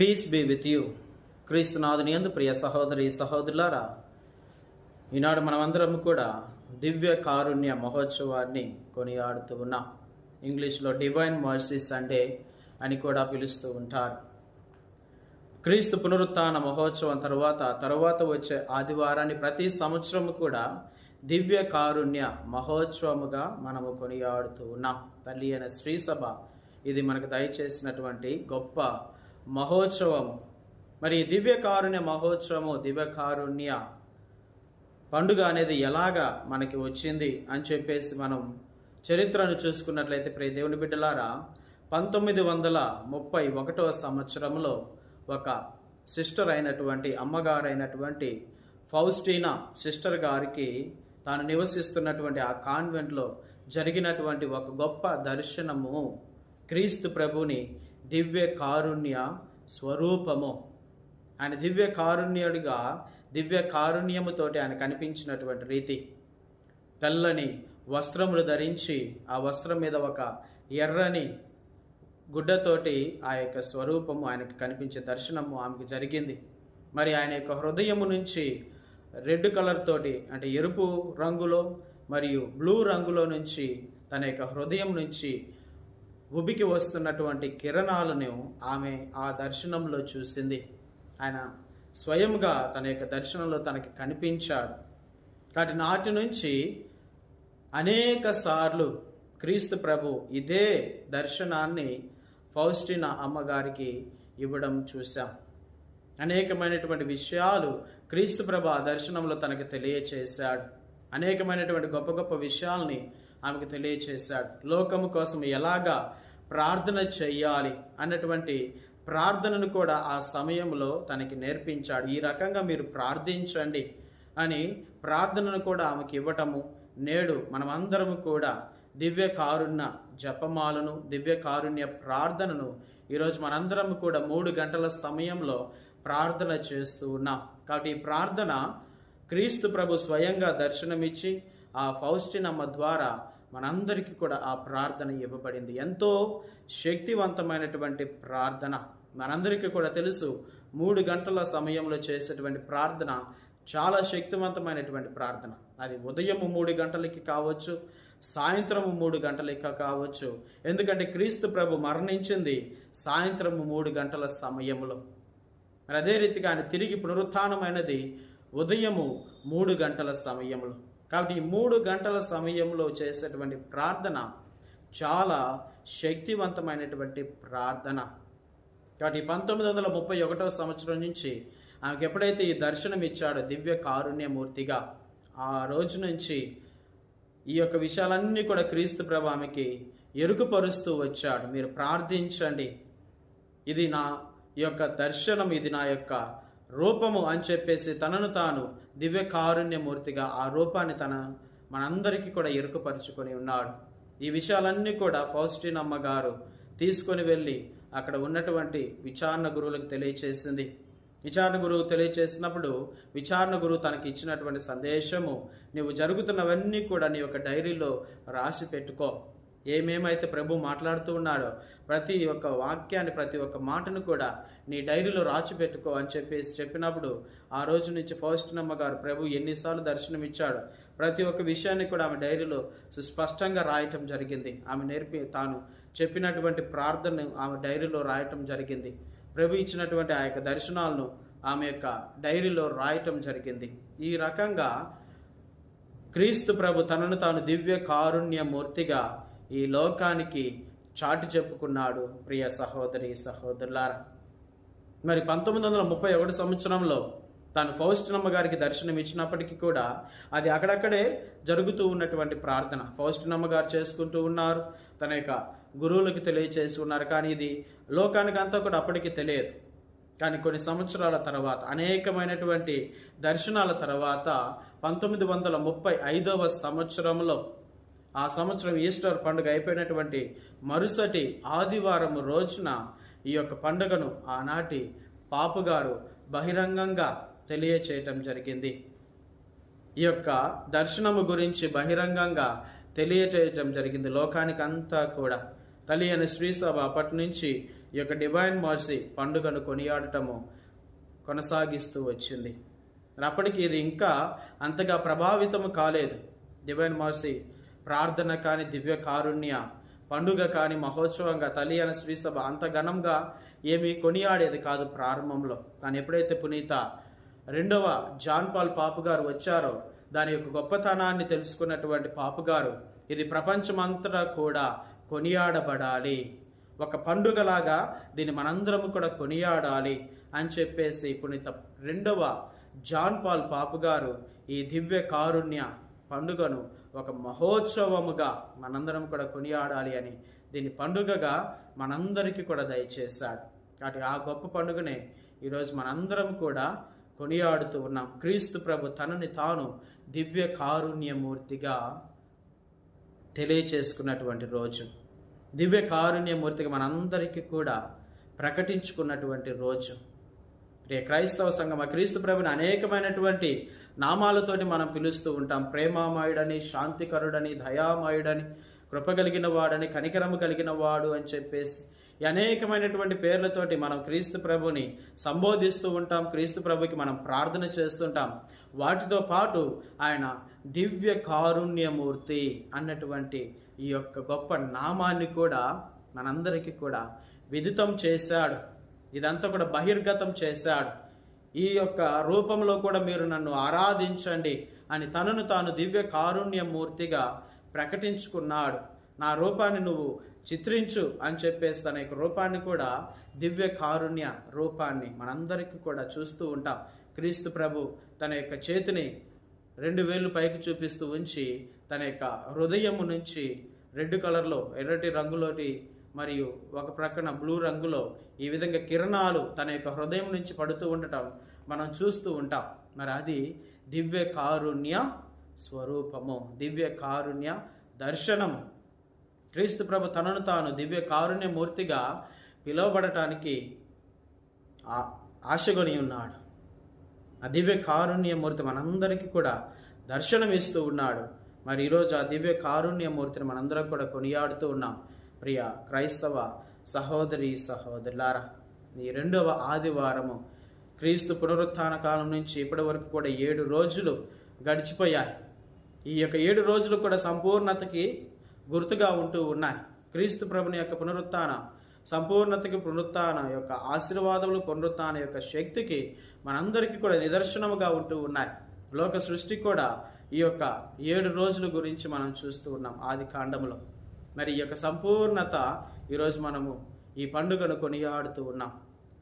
Piece be with you క్రీస్తునాథుని ఎందు ప్రియ సహోదరి సహోదరులారా ఈనాడు మనమందరం కూడా దివ్య కారుణ్య మహోత్సవాన్ని కొనియాడుతూ ఉన్నాం. ఇంగ్లీష్లో డివైన్ మర్సీ సండే అని కూడా పిలుస్తూ ఉంటారు. క్రీస్తు పునరుత్న మహోత్సవం తరువాత తరువాత వచ్చే ఆదివారాన్ని ప్రతి సంవత్సరం కూడా దివ్య కారుణ్య మహోత్సవముగా మనము కొనియాడుతూ ఉన్నాం. తల్లి అయిన శ్రీసభ ఇది మనకు దయచేసినటువంటి గొప్ప మహోత్సవము మరి దివ్యకారుణ్య దివ్య కారుణ్య మహోత్సవము దివ్య కారుణ్య పండుగ అనేది ఎలాగా మనకి వచ్చింది అని చెప్పేసి మనం చరిత్రను చూసుకున్నట్లయితే ప్రియ దేవుని బిడ్డలారా పంతొమ్మిది వందల ముప్పై ఒకటవ సంవత్సరంలో ఒక సిస్టర్ అయినటువంటి అమ్మగారైనటువంటి ఫౌస్టీనా సిస్టర్ గారికి తాను నివసిస్తున్నటువంటి ఆ కాన్వెంట్లో జరిగినటువంటి ఒక గొప్ప దర్శనము క్రీస్తు ప్రభుని దివ్య కారుణ్య స్వరూపము. ఆయన దివ్య కారుణ్యుడిగా దివ్య కారుణ్యముతోటి ఆయన కనిపించినటువంటి రీతి. తెల్లని వస్త్రములు ధరించి ఆ వస్త్రం మీద ఒక ఎర్రని గుడ్డతోటి ఆ యొక్క స్వరూపము ఆయనకు కనిపించే దర్శనము ఆమెకు జరిగింది. మరి ఆయన యొక్క హృదయము నుంచి రెడ్ కలర్ తోటి అంటే ఎరుపు రంగులో మరియు బ్లూ రంగులో నుంచి తన యొక్క హృదయం నుంచి ఉబికి వస్తున్నటువంటి కిరణాలను ఆమె ఆ దర్శనంలో చూసింది. ఆయన స్వయంగా తన యొక్క దర్శనంలో తనకి కనిపించాడు. కాబట్టి నాటి నుంచి అనేక సార్లు క్రీస్తు ప్రభు ఇదే దర్శనాన్ని ఫౌస్టినా అమ్మగారికి ఇవ్వడం చూశాం. అనేకమైనటువంటి విషయాలు క్రీస్తు ప్రభు ఆ దర్శనంలో తనకు తెలియచేశాడు. అనేకమైనటువంటి గొప్ప గొప్ప విషయాల్ని ఆమెకు తెలియచేశాడు. లోకము కోసం ఎలాగా ప్రార్థన చెయ్యాలి? అన్నటువంటి ప్రార్థనను కూడా ఆ సమయంలో తనకి నేర్పించాడు. ఈ రకంగా మీరు ప్రార్థించండి అని ప్రార్థనను కూడా ఆమెకి ఇవ్వటము నేడు మనమందరము కూడా దివ్య కారుణ్య జపమాలను దివ్య కారుణ్య ప్రార్థనను ఈరోజు మనందరం కూడా మూడు గంటల సమయంలో ప్రార్థన చేస్తూ ఉన్నాం. కాబట్టి ఈ ప్రార్థన క్రీస్తు ప్రభు స్వయంగా దర్శనమిచ్చి ఆ ఫౌస్టినమ్మ ద్వారా మనందరికీ కూడా ఆ ప్రార్థన ఇవ్వబడింది. ఎంతో శక్తివంతమైనటువంటి ప్రార్థన. మనందరికీ కూడా తెలుసు మూడు గంటల సమయంలో చేసేటువంటి ప్రార్థన చాలా శక్తివంతమైనటువంటి ప్రార్థన. అది ఉదయం మూడు గంటలకి కావచ్చు సాయంత్రం మూడు గంటలకి కావచ్చు. ఎందుకంటే క్రీస్తు ప్రభు మరణించింది సాయంత్రం మూడు గంటల సమయంలో. మరి అదే రీతిగా ఆయన తిరిగి పునరుత్నమైనది ఉదయము మూడు గంటల సమయంలో. కాబట్టి ఈ మూడు గంటల సమయంలో చేసేటువంటి ప్రార్థన చాలా శక్తివంతమైనటువంటి ప్రార్థన. కాబట్టి పంతొమ్మిది వందల ముప్పై ఒకటో సంవత్సరం నుంచి ఆమెకు ఎప్పుడైతే ఈ దర్శనం ఇచ్చాడో దివ్య కారుణ్యమూర్తిగా ఆ రోజు నుంచి ఈ యొక్క విషయాలన్నీ కూడా క్రీస్తు ప్రభు ఆమెకి ఎరుకుపరుస్తూ వచ్చాడు. మీరు ప్రార్థించండి. ఇది నా యొక్క దర్శనం ఇది నా యొక్క రూపము అని చెప్పేసి తనను తాను దివ్య కారుణ్యమూర్తిగా ఆ రూపాన్ని తన మనందరికీ కూడా ఎరుకపరుచుకొని ఉన్నాడు. ఈ విషయాలన్నీ కూడా ఫౌస్టిన్ గారు తీసుకొని వెళ్ళి అక్కడ ఉన్నటువంటి విచారణ గురువులకు తెలియచేసింది. విచారణ గురువు తెలియచేసినప్పుడు విచారణ గురువు తనకి ఇచ్చినటువంటి సందేశము నీవు జరుగుతున్నవన్నీ కూడా నీ యొక్క డైరీలో రాసి పెట్టుకో. ఏమేమైతే ప్రభు మాట్లాడుతూ ఉన్నాడో ప్రతి ఒక్క వాక్యాన్ని ప్రతి ఒక్క మాటను కూడా నీ డైరీలో రాచి పెట్టుకో అని చెప్పేసి చెప్పినప్పుడు ఆ రోజు నుంచి ఫౌస్టినమ్మ గారు ప్రభు ఎన్నిసార్లు దర్శనం ఇచ్చాడు ప్రతి ఒక్క విషయాన్ని కూడా ఆమె డైరీలో సుస్పష్టంగా రాయటం జరిగింది. ఆమె నేర్పి తాను చెప్పినటువంటి ప్రార్థనను ఆమె డైరీలో రాయటం జరిగింది. ప్రభు ఇచ్చినటువంటి ఆ యొక్క దర్శనాలను ఆమె యొక్క డైరీలో రాయటం జరిగింది. ఈ రకంగా క్రీస్తు ప్రభు తనను తాను దివ్య కారుణ్యమూర్తిగా ఈ లోకానికి చాటి చెప్పుకున్నాడు. ప్రియ సహోదరి సహోదరులారా మరి పంతొమ్మిది వందల ముప్పై ఒకటి సంవత్సరంలో తాను ఫౌస్టినమ్మ గారికి దర్శనం ఇచ్చినప్పటికీ కూడా అది అక్కడక్కడే జరుగుతూ ఉన్నటువంటి ప్రార్థన. ఫౌస్టినమ్మ గారు చేసుకుంటూ ఉన్నారు. తన యొక్క గురువులకు తెలియచేసి ఉన్నారు. కానీ ఇది లోకానికి అంతా కూడా అప్పటికి తెలియదు. కానీ కొన్ని సంవత్సరాల తర్వాత అనేకమైనటువంటి దర్శనాల తర్వాత పంతొమ్మిది వందల ముప్పై ఐదవ సంవత్సరంలో ఆ సంవత్సరం ఈస్టర్ పండుగ అయిపోయినటువంటి మరుసటి ఆదివారం రోజున ఈ యొక్క పండుగను ఆనాటి పాపుగారు బహిరంగంగా తెలియచేయటం జరిగింది. ఈ యొక్క దర్శనము గురించి బహిరంగంగా తెలియచేయటం జరిగింది లోకానికి అంతా కూడా. తల్లి అని శ్రీసభ అప్పటి నుంచి ఈ యొక్క డివైన్ మర్సీ పండుగను కొనియాడటము కొనసాగిస్తూ వచ్చింది. అప్పటికి ఇది ఇంకా అంతగా ప్రభావితము కాలేదు. డివైన్ మర్సీ ప్రార్థన కానీ దివ్య కారుణ్య పండుగ కానీ మహోత్సవంగా తల్లి అనే శ్రీసభ అంత ఘనంగా ఏమీ కొనియాడేది కాదు ప్రారంభంలో. కానీ ఎప్పుడైతే పునీత రెండవ జాన్ పాల్ పాపు గారు వచ్చారో దాని యొక్క గొప్పతనాన్ని తెలుసుకున్నటువంటి పాపు గారు ఇది ప్రపంచమంతటా కూడా కొనియాడబడాలి. ఒక పండుగలాగా దీన్ని మనందరము కూడా కొనియాడాలి అని చెప్పేసి పునీత రెండవ జాన్ పాల్ పాపు గారు ఈ దివ్య కారుణ్య పండుగను ఒక మహోత్సవముగా మనందరం కూడా కొనియాడాలి అని దీన్ని పండుగగా మనందరికీ కూడా దయచేశాడు. కాబట్టి ఆ గొప్ప పండుగనే ఈరోజు మనందరం కూడా కొనియాడుతూ ఉన్నాం. క్రీస్తు ప్రభు తనని తాను దివ్య కారుణ్యమూర్తిగా తెలియచేసుకున్నటువంటి రోజు. దివ్య కారుణ్యమూర్తిగా మనందరికీ కూడా ప్రకటించుకున్నటువంటి రోజు. ప్రియ క్రైస్తవ సంఘం ఆ క్రీస్తు ప్రభుని అనేకమైనటువంటి నామాలతోటి మనం పిలుస్తూ ఉంటాం. ప్రేమామయుడని శాంతికరుడని దయామయుడని కృప కలిగిన వాడని కనికరము కలిగిన వాడు అని చెప్పేసి అనేకమైనటువంటి పేర్లతోటి మనం క్రీస్తు ప్రభుని సంబోధిస్తూ ఉంటాం. క్రీస్తు ప్రభుకి మనం ప్రార్థన చేస్తుంటాం. వాటితో పాటు ఆయన దివ్య కారుణ్యమూర్తి అన్నటువంటి ఈ యొక్క గొప్ప నామాన్ని కూడా మనందరికీ కూడా విదితం చేశాడు. ఇదంతా కూడా బహిర్గతం చేశాడు. ఈ యొక్క రూపంలో కూడా మీరు నన్ను ఆరాధించండి అని తనను తాను దివ్య కారుణ్యమూర్తిగా ప్రకటించుకున్నాడు. నా రూపాన్ని నువ్వు చిత్రించు అని చెప్పేసి తన యొక్క రూపాన్ని కూడా దివ్య కారుణ్య రూపాన్ని మనందరికీ కూడా చూస్తూ ఉంటాం. క్రీస్తు ప్రభు తన యొక్క చేతిని రెండు వేలు పైకి చూపిస్తూ ఉంచి తన యొక్క హృదయము నుంచి రెడ్ కలర్లో ఎర్రటి రంగులోటి మరియు ఒక ప్రక్కన బ్లూ రంగులో ఈ విధంగా కిరణాలు తన యొక్క హృదయం నుంచి పడుతూ ఉండటం మనం చూస్తూ ఉంటాం. మరి అది దివ్య కారుణ్య స్వరూపము దివ్య కారుణ్య దర్శనము. క్రీస్తు ప్రభు తనను తాను దివ్య కారుణ్యమూర్తిగా పిలువబడటానికి ఆ- ఆశగొని ఉన్నాడు. ఆ దివ్య కారుణ్యమూర్తి మనందరికీ కూడా దర్శనం ఇస్తూ ఉన్నాడు. మరి ఈరోజు ఆ దివ్య కారుణ్యమూర్తిని మనందరం కూడా కొనియాడుతూ ఉన్నాం. ప్రియ క్రైస్తవ సహోదరి సహోదరులారా ఈ రెండవ ఆదివారము క్రీస్తు పునరుత్థాన కాలం నుంచి ఇప్పటి వరకు కూడా ఏడు రోజులు గడిచిపోయాయి. ఈ యొక్క ఏడు రోజులు కూడా సంపూర్ణతకి గుర్తుగా ఉంటూ ఉన్నాయి. క్రీస్తు ప్రభుని యొక్క పునరుత్థాన సంపూర్ణతకి పునరుత్థాన యొక్క ఆశీర్వాదములు పునరుత్థాన యొక్క శక్తికి మనందరికీ కూడా నిదర్శనముగా ఉంటూ ఉన్నాయి. లోక సృష్టి కూడా ఈ యొక్క ఏడు రోజుల గురించి మనం చూస్తూ ఉన్నాం ఆది కాండములో. మరి ఈ యొక్క సంపూర్ణత ఈరోజు మనము ఈ పండుగను కొనియాడుతూ ఉన్నాం.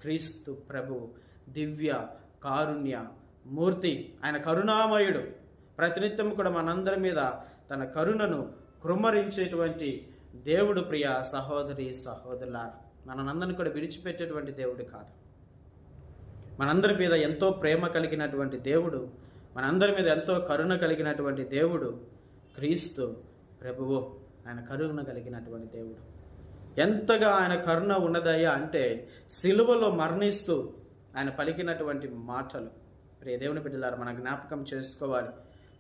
క్రీస్తు ప్రభువు దివ్య కారుణ్య మూర్తి ఆయన కరుణామయుడు. ప్రతినిత్యం కూడా మనందరి మీద తన కరుణను కృమ్మరించేటువంటి దేవుడు ప్రియ సహోదరి సహోదరులారా. మనందరిని కూడా విడిచిపెట్టేటువంటి దేవుడు కాదు. మనందరి మీద ఎంతో ప్రేమ కలిగినటువంటి దేవుడు మనందరి మీద ఎంతో కరుణ కలిగినటువంటి దేవుడు క్రీస్తు ప్రభువు. ఆయన కరుణ కలిగినటువంటి దేవుడు. ఎంతగా ఆయన కరుణ ఉన్నదయ్యా అంటే సిలువలో మరణిస్తూ ఆయన పలికినటువంటి మాటలు. ప్రియ దేవుని మన జ్ఞాపకం చేసుకోవాలి.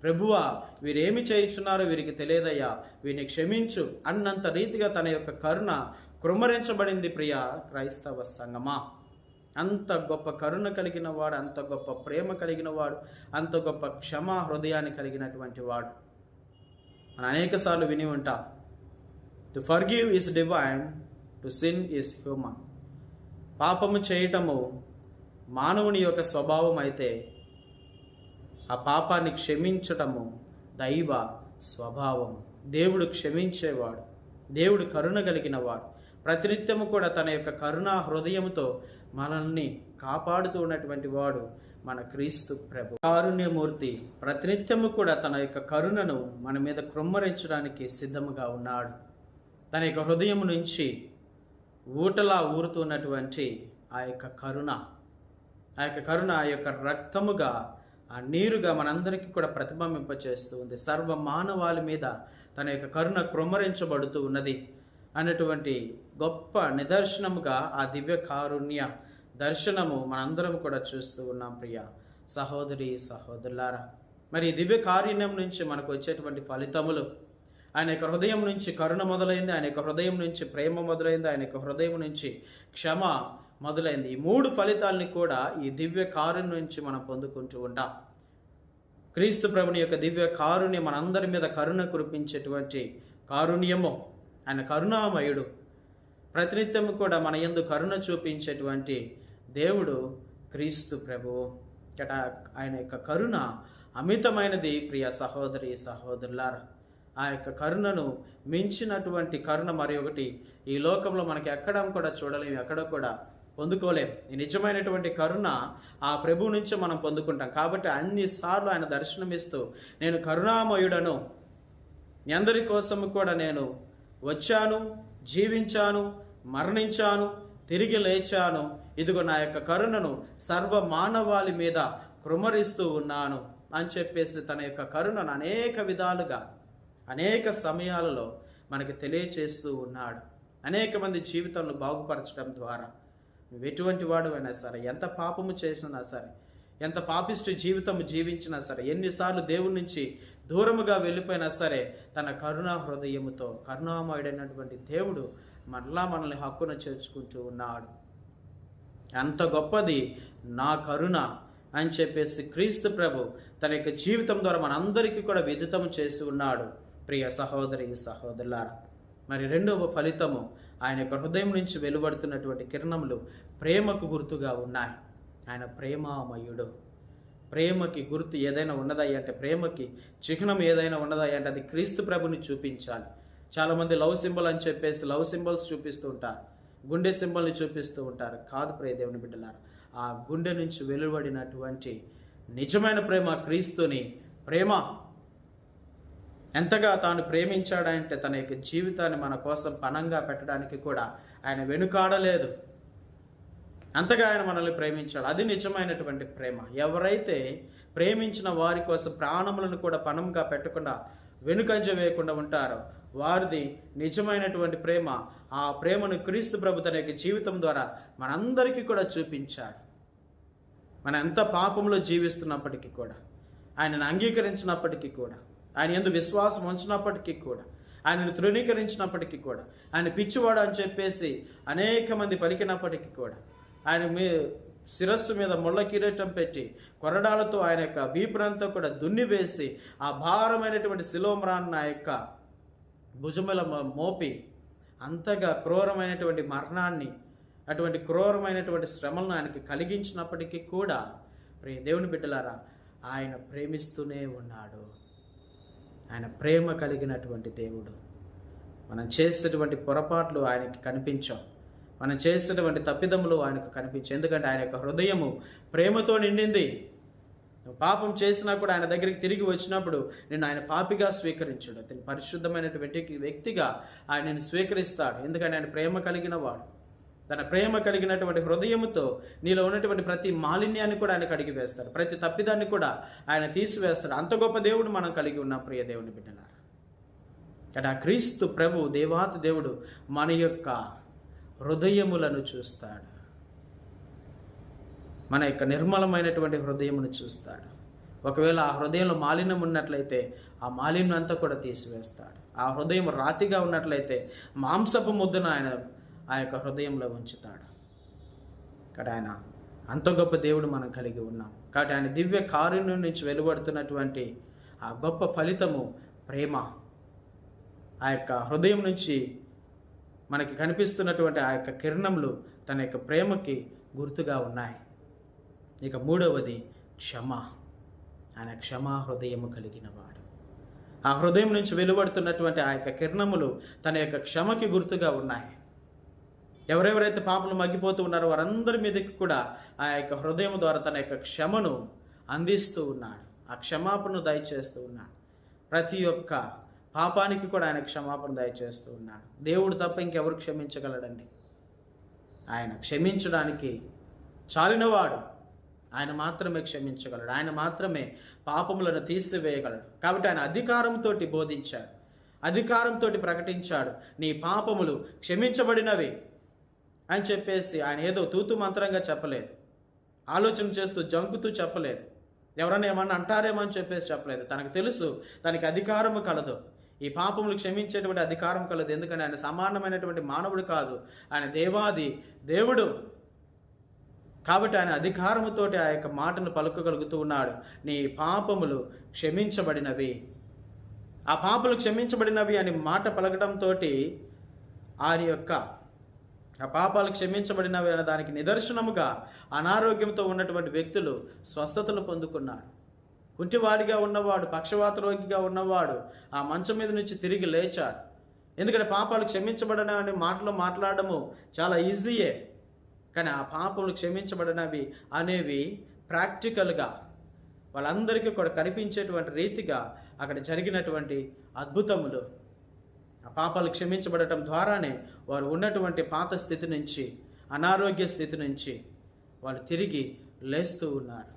ప్రభువా వీరేమి చేయుచున్నారో వీరికి తెలియదయ్యా. వీరిని క్షమించు అన్నంత రీతిగా తన యొక్క కరుణ కృమరించబడింది ప్రియ క్రైస్తవ సంగమా అంత గొప్ప కరుణ కలిగిన వాడు అంత గొప్ప ప్రేమ కలిగిన వాడు అంత గొప్ప క్షమా హృదయాన్ని కలిగినటువంటి వాడు. మనం అనేక సార్లు విని ఉంటాం. To forgive is divine to sin is human పాపము చేయటము మానవుని యొక్క స్వభావం అయితే ఆ పాపాన్ని క్షమించటము దైవ స్వభావం. దేవుడు క్షమించేవాడు. దేవుడు కరుణ కలిగిన వాడు ప్రతినిత్యము కూడా తన యొక్క కరుణా హృదయంతో మనల్ని కాపాడుతూ ఉన్నటువంటి వాడు మన క్రీస్తు ప్రభు. కారుణ్యమూర్తి ప్రతినిత్యము కూడా తన యొక్క కరుణను మన మీద కృమ్మరించడానికి సిద్ధముగా ఉన్నాడు. తన యొక్క హృదయం నుంచి ఊటలా ఊరుతున్నటువంటి ఆ యొక్క కరుణ ఆ యొక్క కరుణ ఆ యొక్క రక్తముగా ఆ నీరుగా మనందరికీ కూడా ప్రతిబింబింపచేస్తూ ఉంది. సర్వ మానవాళి మీద తన యొక్క కరుణ కృమ్మరించబడుతూ ఉన్నది అన్నటువంటి గొప్ప నిదర్శనముగా ఆ దివ్య కారుణ్య దర్శనము మనందరం కూడా చూస్తూ ఉన్నాం ప్రియ సహోదరి సహోదరులారా. మరి దివ్య కారుణ్యం నుంచి మనకు వచ్చేటువంటి ఫలితములు ఆయన యొక్క హృదయం నుంచి కరుణ మొదలైంది ఆయన యొక్క హృదయం నుంచి ప్రేమ మొదలైంది ఆయన యొక్క హృదయం నుంచి క్షమ మొదలైంది. ఈ మూడు ఫలితాలని కూడా ఈ దివ్య కారుణ్యం నుంచి మనం పొందుకుంటూ ఉంటాం. క్రీస్తు ప్రభుని యొక్క దివ్య కారుణ్యం మనందరి మీద కరుణ కురిపించేటువంటి కారుణ్యము. ఆయన కరుణామయుడు. ప్రతినిత్యం కూడా మన యందు కరుణ చూపించేటువంటి దేవుడు క్రీస్తు ప్రభువు ఇక్కడ ఆయన యొక్క కరుణ అమితమైనది ప్రియ సహోదరి సహోదరులారా. ఆ యొక్క కరుణను మించినటువంటి కరుణ మరి ఒకటి ఈ లోకంలో మనకి ఎక్కడ కూడా చూడలేము ఎక్కడ కూడా పొందుకోలేం. ఈ నిజమైనటువంటి కరుణ ఆ ప్రభు నుంచి మనం పొందుకుంటాం. కాబట్టి అన్నిసార్లు ఆయన దర్శనమిస్తూ నేను కరుణామయుడను. మీ అందరి కోసం కూడా నేను వచ్చాను జీవించాను మరణించాను తిరిగి లేచాను. ఇదిగో నా యొక్క కరుణను సర్వ మానవాళి మీద కృమరిస్తూ ఉన్నాను. అని చెప్పేసి తన యొక్క కరుణను అనేక విధాలుగా అనేక సమయాలలో మనకి తెలియచేస్తూ ఉన్నాడు. అనేక మంది జీవితంలో బాగుపరచడం ద్వారా ఎటువంటి వాడు అయినా సరే ఎంత పాపము చేసినా సరే ఎంత పాపిష్టి జీవితం జీవించినా సరే ఎన్నిసార్లు దేవుడి నుంచి దూరముగా వెళ్ళిపోయినా సరే తన కరుణా హృదయముతో కరుణామయుడైనటువంటి దేవుడు మరలా మనల్ని హక్కున చేర్చుకుంటూ ఉన్నాడు. అంత గొప్పది నా కరుణ అని చెప్పేసి క్రీస్తు ప్రభు తన యొక్క జీవితం ద్వారా మనందరికీ కూడా విదితం చేసి ఉన్నాడు. ప్రియ సహోదరి సహోదరులారా మరి రెండవ ఫలితము ఆయన యొక్క హృదయం నుంచి వెలువడుతున్నటువంటి కిరణములు ప్రేమకు గుర్తుగా ఉన్నాయి. ఆయన ప్రేమామయుడు. ప్రేమకి గుర్తు ఏదైనా ఉన్నదయ్య అంటే ప్రేమకి చిహ్నం ఏదైనా ఉన్నదయ్య అంటే అది క్రీస్తు ప్రభుని చూపించాలి. చాలామంది లవ్ సింబల్ అని చెప్పేసి లవ్ సింబల్స్ చూపిస్తూ ఉంటారు. గుండె సింబల్ని చూపిస్తూ ఉంటారు. కాదు ప్రే దేవుని బిడ్డలారు ఆ గుండె నుంచి వెలువడినటువంటి నిజమైన ప్రేమ క్రీస్తుని ప్రేమ. ఎంతగా తాను ప్రేమించాడంటే తన యొక్క జీవితాన్ని మన కోసం పణంగా పెట్టడానికి కూడా ఆయన వెనుకాడలేదు. అంతగా ఆయన మనల్ని ప్రేమించాడు. అది నిజమైనటువంటి ప్రేమ. ఎవరైతే ప్రేమించిన వారి కోసం ప్రాణములను కూడా పణంగా పెట్టకుండా వెనుకంజ వేయకుండా ఉంటారో వారిది నిజమైనటువంటి ప్రేమ. ఆ ప్రేమను క్రీస్తు ప్రభు తన యొక్క జీవితం ద్వారా మనందరికీ కూడా చూపించాడు. మనం ఎంత పాపంలో జీవిస్తున్నప్పటికీ కూడా ఆయనను అంగీకరించినప్పటికీ కూడా ఆయన ఎందు విశ్వాసం ఉంచినప్పటికీ కూడా ఆయనను తృణీకరించినప్పటికీ కూడా ఆయన పిచ్చివాడు అని చెప్పేసి అనేక మంది పలికినప్పటికీ కూడా ఆయన మీ శిరస్సు మీద ముళ్ళ కిరీటం పెట్టి కొరడాలతో ఆయన యొక్క వీపునంతా కూడా దున్నివేసి ఆ భారమైనటువంటి శిలోమ్రాన్ని ఆ యొక్క భుజముల మోపి అంతగా క్రూరమైనటువంటి మరణాన్ని అటువంటి క్రూరమైనటువంటి శ్రమలను ఆయనకి కలిగించినప్పటికీ కూడా ప్రియ దేవుని బిడ్డలారా ఆయన ప్రేమిస్తూనే ఉన్నాడు. ఆయన ప్రేమ కలిగినటువంటి దేవుడు. మనం చేసేటువంటి పొరపాట్లు ఆయనకి కనిపించాం మనం చేసేటువంటి తప్పిదములు ఆయనకు కనిపించవు. ఎందుకంటే ఆయన యొక్క హృదయము ప్రేమతో నిండింది. పాపం చేసినా కూడా ఆయన దగ్గరికి తిరిగి వచ్చినప్పుడు నేను ఆయన పాపిగా స్వీకరించాడు. అతని పరిశుద్ధమైనటువంటి వ్యక్తిగా ఆయనను స్వీకరిస్తాడు. ఎందుకంటే ఆయన ప్రేమ కలిగిన వాడు. తన ప్రేమ కలిగినటువంటి హృదయముతో నీలో ఉన్నటువంటి ప్రతి మాలిన్యాన్ని కూడా ఆయన కడిగి వేస్తాడు. ప్రతి తప్పిదాన్ని కూడా ఆయన తీసివేస్తాడు. అంత గొప్ప దేవుడు మనం కలిగి ఉన్న ప్రియ దేవుని బిడ్డలారు. ఇక్కడ ఆ క్రీస్తు ప్రభు దేవాత దేవుడు మన యొక్క హృదయములను చూస్తాడు. మన యొక్క నిర్మలమైనటువంటి హృదయమును చూస్తాడు. ఒకవేళ ఆ హృదయంలో మాలిన్యం ఉన్నట్లయితే ఆ మాలిన్యం అంతా కూడా తీసివేస్తాడు. ఆ హృదయం రాతిగా ఉన్నట్లయితే మాంసపు ముద్దను ఆయన ఆ యొక్క హృదయంలో ఉంచుతాడు. ఇక్కడ ఆయన అంత గొప్ప దేవుడు మనం కలిగి ఉన్నాం. కాబట్టి ఆయన దివ్య కారుణ్యం నుంచి వెలువడుతున్నటువంటి ఆ గొప్ప ఫలితము ప్రేమ. ఆ యొక్క హృదయం నుంచి మనకి కనిపిస్తున్నటువంటి ఆ యొక్క కిరణములు తన యొక్క ప్రేమకి గుర్తుగా ఉన్నాయి. ఇక మూడవది క్షమ. ఆయన క్షమా హృదయము కలిగిన వాడు. ఆ హృదయం నుంచి వెలువడుతున్నటువంటి ఆ యొక్క కిరణములు తన యొక్క క్షమకి గుర్తుగా ఉన్నాయి. ఎవరెవరైతే పాపలు మగ్గిపోతూ ఉన్నారో వారందరి మీదకి కూడా ఆ యొక్క హృదయం ద్వారా తన యొక్క క్షమను అందిస్తూ ఉన్నాడు. ఆ క్షమాపణను దయచేస్తూ ఉన్నాడు. ప్రతి ఒక్క పాపానికి కూడా ఆయన క్షమాపణ దయచేస్తూ ఉన్నాడు. దేవుడు తప్ప ఇంకెవరు క్షమించగలడండి? ఆయన క్షమించడానికి చాలినవాడు ఆయన మాత్రమే క్షమించగలడు. ఆయన మాత్రమే పాపములను తీసివేయగలడు. కాబట్టి ఆయన అధికారంతో బోధించాడు. అధికారంతో ప్రకటించాడు. నీ పాపములు క్షమించబడినవి. అని చెప్పేసి ఆయన ఏదో తూతు మంత్రంగా చెప్పలేదు. ఆలోచన చేస్తూ జంకుతూ చెప్పలేదు. ఎవరైనా ఏమన్నా అంటారేమో అని చెప్పేసి చెప్పలేదు. తనకు తెలుసు తనకి అధికారము కలదు. ఈ పాపములు క్షమించేటువంటి అధికారం కలదు. ఎందుకంటే ఆయన సమానమైనటువంటి మానవుడు కాదు. ఆయన దేవాది దేవుడు. కాబట్టి ఆయన అధికారముతోటి ఆ యొక్క మాటను పలుకగలుగుతూ ఉన్నాడు. నీ పాపములు క్షమించబడినవి. ఆ పాపలు క్షమించబడినవి అని మాట పలకడంతో ఆయన యొక్క ఆ పాపాలు క్షమించబడినవి అనే దానికి నిదర్శనముగా అనారోగ్యంతో ఉన్నటువంటి వ్యక్తులు స్వస్థతలు పొందుకున్నారు. కుంటివాడిగా ఉన్నవాడు పక్షవాత రోగిగా ఉన్నవాడు ఆ మంచం మీద నుంచి తిరిగి లేచాడు. ఎందుకంటే పాపాలు క్షమించబడినవి మాటలు మాట్లాడము చాలా ఈజీయే. కానీ ఆ పాపములు క్షమించబడినవి అనేవి ప్రాక్టికల్గా వాళ్ళందరికీ కూడా కనిపించేటువంటి రీతిగా అక్కడ జరిగినటువంటి అద్భుతములు ఆ పాపాలు క్షమించబడటం ద్వారానే వారు ఉన్నటువంటి పాత స్థితి నుంచి అనారోగ్య స్థితి నుంచి వాళ్ళు తిరిగి లేస్తూ ఉన్నారు.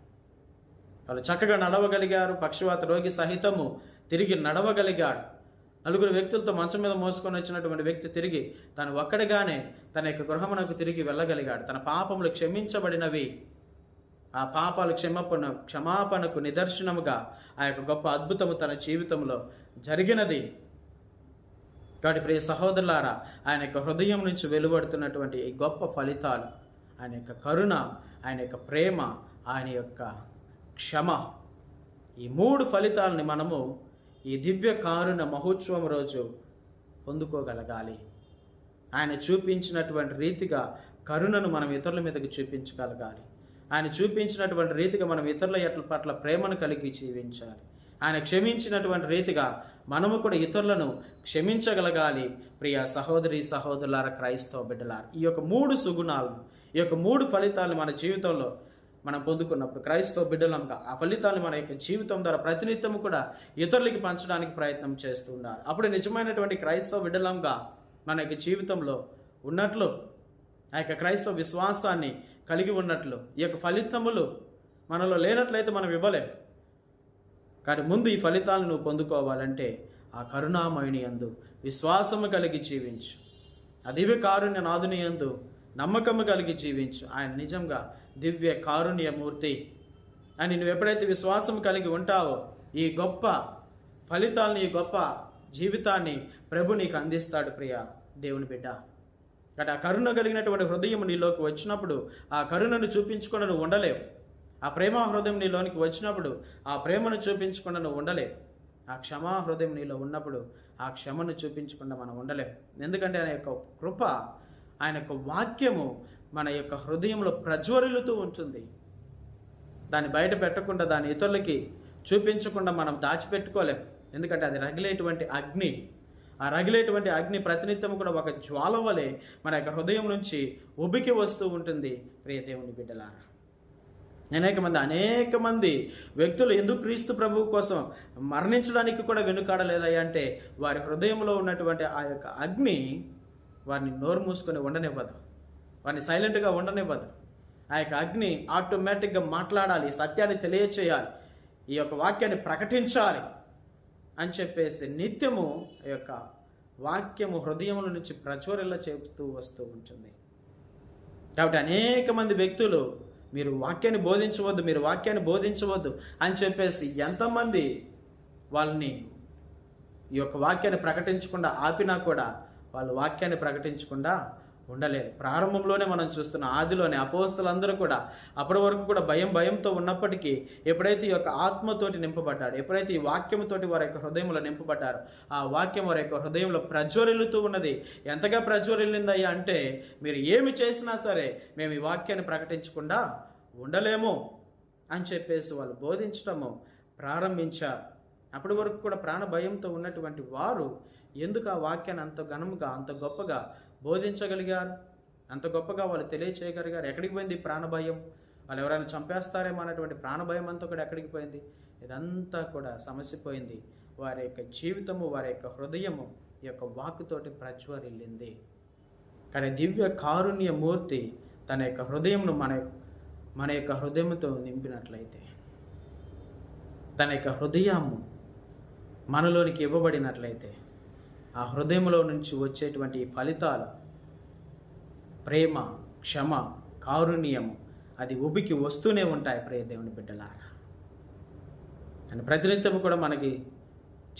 వాళ్ళు చక్కగా నడవగలిగారు. పక్షవాత రోగి సహితము తిరిగి నడవగలిగాడు. నలుగురు వ్యక్తులతో మంచం మీద మోసుకొని వచ్చినటువంటి వ్యక్తి తిరిగి తను ఒక్కడిగానే తన యొక్క గృహమునకు తిరిగి వెళ్ళగలిగాడు. తన పాపములు క్షమించబడినవి. ఆ పాపాలు క్షమాపణ క్షమాపణకు నిదర్శనముగా ఆ యొక్క గొప్ప అద్భుతము తన జీవితంలో జరిగినది. కాబట్టి ప్రియ సహోదరులారా ఆయన యొక్క హృదయం నుంచి వెలువడుతున్నటువంటి ఈ గొప్ప ఫలితాలు ఆయన యొక్క కరుణ ఆయన యొక్క ప్రేమ ఆయన యొక్క క్షమ ఈ మూడు ఫలితాలని మనము ఈ దివ్య కారుణ మహోత్సవం రోజు పొందుకోగలగాలి. ఆయన చూపించినటువంటి రీతిగా కరుణను మనం ఇతరుల మీదకి చూపించగలగాలి. ఆయన చూపించినటువంటి రీతిగా మనం ఇతరుల ఎట్ల పట్ల ప్రేమను కలిగి జీవించాలి. ఆయన క్షమించినటువంటి రీతిగా మనము కూడా ఇతరులను క్షమించగలగాలి. ప్రియ సహోదరి సహోదరులార క్రైస్తవ బిడ్డలార ఈ యొక్క మూడు సుగుణాలను ఈ యొక్క మూడు ఫలితాలను మన జీవితంలో మనం పొందుకున్నప్పుడు క్రైస్తవ బిడ్డలంగా ఆ ఫలితాలు మన యొక్క జీవితం ద్వారా ప్రతినిత్యం కూడా ఇతరులకి పంచడానికి ప్రయత్నం చేస్తూ ఉండాలి. అప్పుడు నిజమైనటువంటి క్రైస్తవ బిడ్డలంగా మన యొక్క జీవితంలో ఉన్నట్లు ఆ యొక్క క్రైస్తవ విశ్వాసాన్ని కలిగి ఉన్నట్లు ఈ యొక్క ఫలితములు మనలో లేనట్లయితే మనం ఇవ్వలేం. కానీ ముందు ఈ ఫలితాలను నువ్వు పొందుకోవాలంటే ఆ కరుణామయుని అందు విశ్వాసము కలిగి జీవించు. ఆ దివ్య కారుణ్య నాదుని యందు నమ్మకము కలిగి జీవించు. ఆయన నిజంగా దివ్య కారుణ్యమూర్తి అని నువ్వు ఎప్పుడైతే విశ్వాసం కలిగి ఉంటావో ఈ గొప్ప ఫలితాలను ఈ గొప్ప జీవితాన్ని ప్రభు నీకు అందిస్తాడు ప్రియ దేవుని బిడ్డ. కాబట్టి ఆ కరుణ కలిగినటువంటి హృదయం నీలోకి వచ్చినప్పుడు ఆ కరుణను చూపించుకుని నువ్వు ఉండలేవు. ఆ ప్రేమ హృదయం నీలోనికి వచ్చినప్పుడు ఆ ప్రేమను చూపించకుండా నువ్వు ఉండలేవు. ఆ క్షమా హృదయం నీలో ఉన్నప్పుడు ఆ క్షమను చూపించకుండా మనం ఉండలేం. ఎందుకంటే ఆయన యొక్క కృప ఆయన యొక్క వాక్యము మన యొక్క హృదయంలో ప్రజ్వరిల్లుతూ ఉంటుంది. దాన్ని బయట పెట్టకుండా దాని ఇతరులకి చూపించకుండా మనం దాచిపెట్టుకోలేం. ఎందుకంటే అది రగిలేటువంటి అగ్ని. ఆ రగిలేటువంటి అగ్ని ప్రతినిత్యం కూడా ఒక జ్వాల వలె మన యొక్క హృదయం నుంచి ఉబికి వస్తూ ఉంటుంది. ప్రియ దేవుని బిడ్డలారా. అనేక మంది అనేక మంది వ్యక్తులు ఎందుకు క్రీస్తు ప్రభువు కోసం మరణించడానికి కూడా వెనుకాడలేదయ్యా అంటే వారి హృదయంలో ఉన్నటువంటి ఆ యొక్క అగ్ని వారిని నోరు మూసుకొని ఉండనివ్వదు. వారిని సైలెంట్గా ఉండనివ్వదు. ఆ యొక్క అగ్ని ఆటోమేటిక్గా మాట్లాడాలి సత్యాన్ని తెలియచేయాలి ఈ యొక్క వాక్యాన్ని ప్రకటించాలి అని చెప్పేసి నిత్యము ఈ యొక్క వాక్యము హృదయముల నుంచి ప్రచురల చెబుతూ వస్తూ ఉంటుంది. కాబట్టి అనేక మంది వ్యక్తులు మీరు వాక్యాన్ని బోధించవద్దు మీరు వాక్యాన్ని బోధించవద్దు అని చెప్పేసి ఎంతమంది వాళ్ళని ఈ యొక్క వాక్యాన్ని ప్రకటించకుండా ఆపినా కూడా వాళ్ళు వాక్యాన్ని ప్రకటించకుండా ఉండలేదు. ప్రారంభంలోనే మనం చూస్తున్న ఆదిలోనే అపోస్తులందరూ కూడా అప్పటి వరకు కూడా భయం భయంతో ఉన్నప్పటికీ ఎప్పుడైతే ఈ యొక్క ఆత్మతోటి నింపబడ్డాడు ఎప్పుడైతే ఈ వాక్యంతోటి వారి యొక్క హృదయంలో నింపబడ్డారు ఆ వాక్యం వారి యొక్క హృదయంలో ప్రజ్వరిల్లుతూ ఉన్నది. ఎంతగా ప్రజ్వరిల్లిందయ్యా అంటే మీరు ఏమి చేసినా సరే మేము ఈ వాక్యాన్ని ప్రకటించకుండా ఉండలేము అని చెప్పేసి వాళ్ళు బోధించటము ప్రారంభించారు. అప్పటి వరకు కూడా ప్రాణ భయంతో ఉన్నటువంటి వారు ఎందుకు ఆ వాక్యాన్ని అంత ఘనముగా అంత గొప్పగా బోధించగలిగారు? అంత గొప్పగా వాళ్ళు తెలియచేయగలిగారు. ఎక్కడికి పోయింది ప్రాణభయం? వాళ్ళు ఎవరైనా చంపేస్తారేమో అన్నటువంటి ప్రాణభయం అంతా కూడా ఎక్కడికి పోయింది? ఇదంతా కూడా సమస్య పోయింది. వారి యొక్క జీవితము వారి యొక్క హృదయము ఈ యొక్క వాక్కుతోటి ప్రజ్వరిల్లింది. కానీ దివ్య కారుణ్య మూర్తి తన యొక్క హృదయంను మన మన యొక్క హృదయంతో నింపినట్లయితే తన యొక్క హృదయము మనలోనికి ఇవ్వబడినట్లయితే ఆ హృదయంలో నుంచి వచ్చేటువంటి ఫలితాలు ప్రేమ క్షమ కారుణ్యము అది ఉబికి వస్తూనే ఉంటాయి ప్రియ దేవుని బిడ్డలారా. అని ప్రతినిత్యం కూడా మనకి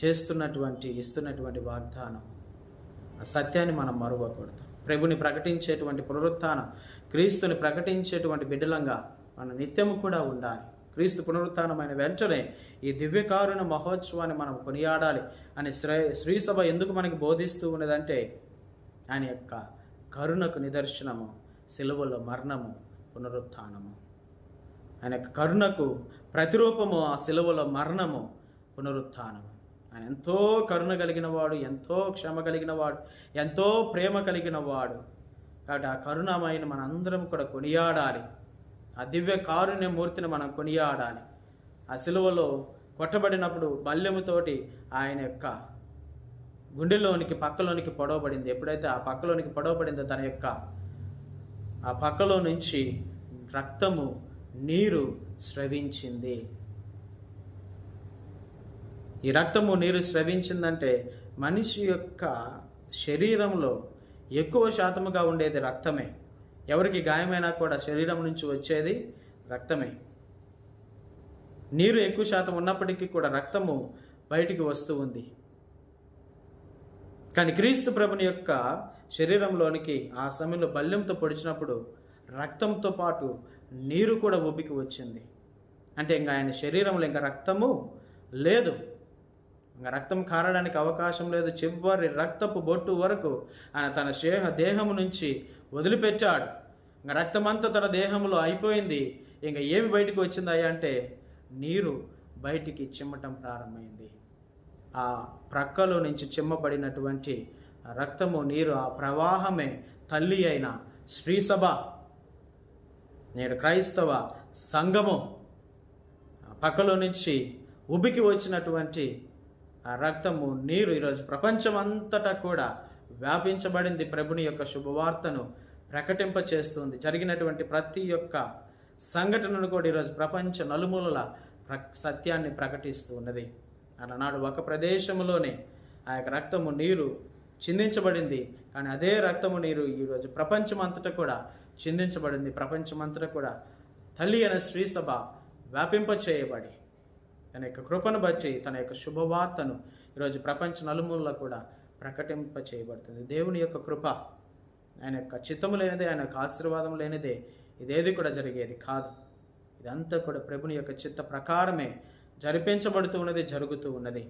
చేస్తున్నటువంటి ఇస్తున్నటువంటి వాగ్దానం ఆ సత్యాన్ని మనం మరువకూడదు. ప్రభుని ప్రకటించేటువంటి పునరుత్థానం క్రీస్తుని ప్రకటించేటువంటి బిడ్డలంగా మనం నిత్యము కూడా ఉండాలి. క్రీస్తు పునరుత్నమైన వెంటనే ఈ దివ్యకారుణ మహోత్సవాన్ని మనం కొనియాడాలి. అని శ్రీ శ్రీసభ ఎందుకు మనకి బోధిస్తూ ఉన్నదంటే ఆయన యొక్క కరుణకు నిదర్శనము సిలువలో మరణము పునరుత్నము. ఆయన యొక్క కరుణకు ప్రతిరూపము ఆ సిలువలో మరణము పునరుత్నము. ఆయన ఎంతో కరుణ కలిగిన వాడు ఎంతో క్షమ కలిగిన వాడు ఎంతో ప్రేమ కలిగిన వాడు కాబట్టి ఆ కరుణమైన మనందరం కూడా కొనియాడాలి. ఆ దివ్య కారుణ్య మూర్తిని మనం కొనియాడాలి. ఆ సిలువలో కొట్టబడినప్పుడు బల్యముతోటి ఆయన యొక్క గుండెలోనికి పక్కలోనికి పొడవబడింది. ఎప్పుడైతే ఆ పక్కలోనికి పొడవబడిందో తన యొక్క ఆ పక్కలో నుంచి రక్తము నీరు స్రవించింది. ఈ రక్తము నీరు స్రవించిందంటే మనిషి యొక్క శరీరంలో ఎక్కువ శాతముగా ఉండేది రక్తమే. ఎవరికి గాయమైనా కూడా శరీరం నుంచి వచ్చేది రక్తమే. నీరు ఎక్కువ శాతం ఉన్నప్పటికీ కూడా రక్తము బయటికి వస్తూ ఉంది. కానీ క్రీస్తు ప్రభుని యొక్క శరీరంలోనికి ఆ సమయంలో బల్యంతో పొడిచినప్పుడు రక్తంతో పాటు నీరు కూడా ఉబ్బికి వచ్చింది. అంటే ఇంకా ఆయన శరీరంలో ఇంకా రక్తము లేదు. ఇంకా రక్తం కారడానికి అవకాశం లేదు. చివరి రక్తపు బొట్టు వరకు ఆయన తన దేహము నుంచి వదిలిపెట్టాడు. ఇంకా రక్తమంతా తన దేహంలో అయిపోయింది. ఇంకా ఏమి బయటికి వచ్చిందయ్యా అంటే నీరు బయటికి చిమ్మటం ప్రారంభమైంది. ఆ ప్రక్కలో నుంచి చిమ్మబడినటువంటి ఆ రక్తము నీరు ఆ ప్రవాహమే తల్లి అయిన శ్రీసభ నేడు క్రైస్తవ సంఘము పక్కలో నుంచి ఉబికి వచ్చినటువంటి ఆ రక్తము నీరు ఈరోజు ప్రపంచం అంతటా కూడా వ్యాపించబడింది ప్రభుని యొక్క శుభవార్తను ప్రకటింప చేస్తుంది జరిగినటువంటి ప్రతి ఒక్క సంఘటనను కూడా ఈరోజు ప్రపంచ నలుమూలల ప్ర సత్యాన్ని ప్రకటిస్తూ ఉన్నది. అలనాడు ఒక ప్రదేశంలోనే ఆ యొక్క రక్తము నీరు చిందించబడింది. కానీ అదే రక్తము నీరు ఈరోజు ప్రపంచమంతటా కూడా చిందించబడింది. ప్రపంచమంతటా కూడా తల్లి అయిన శ్రీసభ వ్యాపింప చేయబడి తన యొక్క కృపను బట్టి తన యొక్క శుభవార్తను ఈరోజు ప్రపంచ నలుమూలలో కూడా ప్రకటింప చేయబడుతుంది. దేవుని యొక్క కృప ఆయన యొక్క చిత్తము లేనిదే ఆయన యొక్క ఆశీర్వాదం లేనిదే ఇదేది కూడా జరిగేది కాదు. ఇదంతా కూడా ప్రభుని యొక్క చిత్త ప్రకారమే జరిపించబడుతూ ఉన్నది జరుగుతూ ఉన్నది.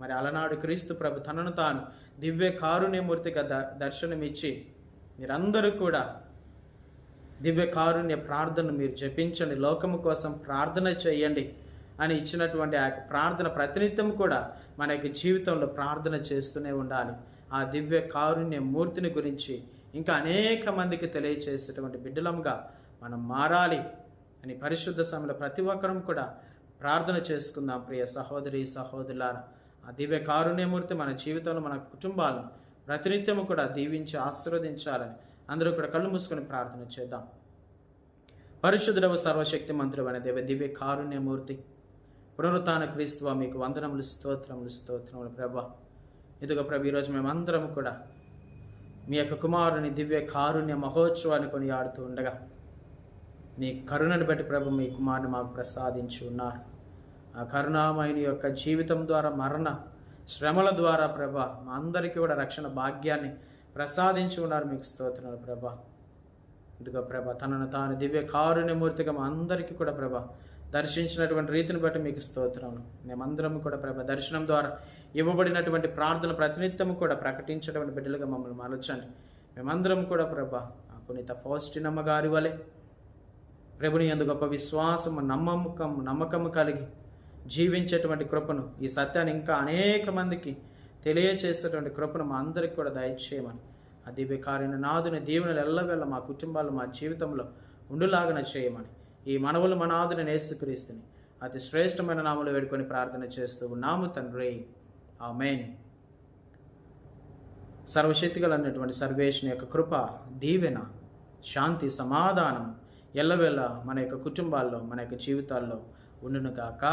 మరి అలనాడు క్రీస్తు ప్రభు తనను తాను దివ్య కారుణ్యమూర్తిగా ద దర్శనమిచ్చి మీరందరూ కూడా దివ్య కారుణ్య ప్రార్థన మీరు జపించండి. లోకము కోసం ప్రార్థన చేయండి. అని ఇచ్చినటువంటి ఆ యొక్క ప్రార్థన ప్రతినిత్యం కూడా మన యొక్క జీవితంలో ప్రార్థన చేస్తూనే ఉండాలి. ఆ దివ్య కారుణ్య మూర్తిని గురించి ఇంకా అనేక మందికి తెలియచేసేటువంటి బిడ్డలంగా మనం మారాలి అని పరిశుద్ధ సమయంలో ప్రతి ఒక్కరం కూడా ప్రార్థన చేసుకుందాం ప్రియ సహోదరి సహోదరులారా. ఆ దివ్య కారుణ్యమూర్తి మన జీవితంలో మన కుటుంబాలను ప్రతినిత్యము కూడా దీవించి ఆశీర్వదించాలని అందరూ కూడా కళ్ళు మూసుకొని ప్రార్థన చేద్దాం. పరిశుద్ధుడవ సర్వశక్తి మంత్రుడైన దేవ దివ్య కారుణ్యమూర్తి పునరుత్న క్రీస్తువ మీకు వందనములు స్తోత్రములు స్తోత్రములు ప్రభా. ఇదిగో ప్రభు ఈరోజు మేమందరము కూడా మీ యొక్క కుమారుని దివ్య కారుణ్య మహోత్సవాన్ని కొని ఆడుతూ ఉండగా నీ కరుణను బట్టి ప్రభు మీ కుమారుని మాకు ప్రసాదించి ఉన్నారు. ఆ కరుణామయుని యొక్క జీవితం ద్వారా మరణ శ్రమల ద్వారా ప్రభ మా అందరికీ కూడా రక్షణ భాగ్యాన్ని ప్రసాదించి ఉన్నారు మీకు స్తోత్రాలు ప్రభ. ఇదిగో ప్రభ తనను తాను దివ్య కారుణ్యమూర్తిగా మా అందరికీ కూడా ప్రభ దర్శించినటువంటి రీతిని బట్టి మీకు స్తోత్రములు. మేమందరం కూడా ప్రభ దర్శనం ద్వారా ఇవ్వబడినటువంటి ప్రార్థన ప్రతినిత్యము కూడా ప్రకటించేటువంటి బిడ్డలుగా మమ్మల్ని మలచండి. మేమందరం కూడా ప్రభ పునీత పౌష్టినమ్మ గారి వలె ప్రభుని ఎందు గొప్ప విశ్వాసము నమ్మకం నమ్మకము కలిగి జీవించేటువంటి కృపను ఈ సత్యాన్ని ఇంకా అనేక మందికి తెలియచేసేటువంటి కృపను మా అందరికి కూడా దయచేయమని. ఆ దివ్యకార్యన నాదుని దీవెనలు ఎల్లవెల్ల మా కుటుంబాలు మా జీవితంలో ఉండులాగన చేయమని. ఈ మనవులు మన నేసుక్రీస్తుని. అతి శ్రేష్టమైన నామలు వేడుకొని ప్రార్థన చేస్తూ ఉన్నాము తండ్రి. ఆ మెయిన్ సర్వశక్తిగలన్నటువంటి సర్వేశ్వని యొక్క కృప దీవెన శాంతి సమాధానం ఎల్లవేళ మన యొక్క కుటుంబాల్లో మన యొక్క జీవితాల్లో ఉండునుగాక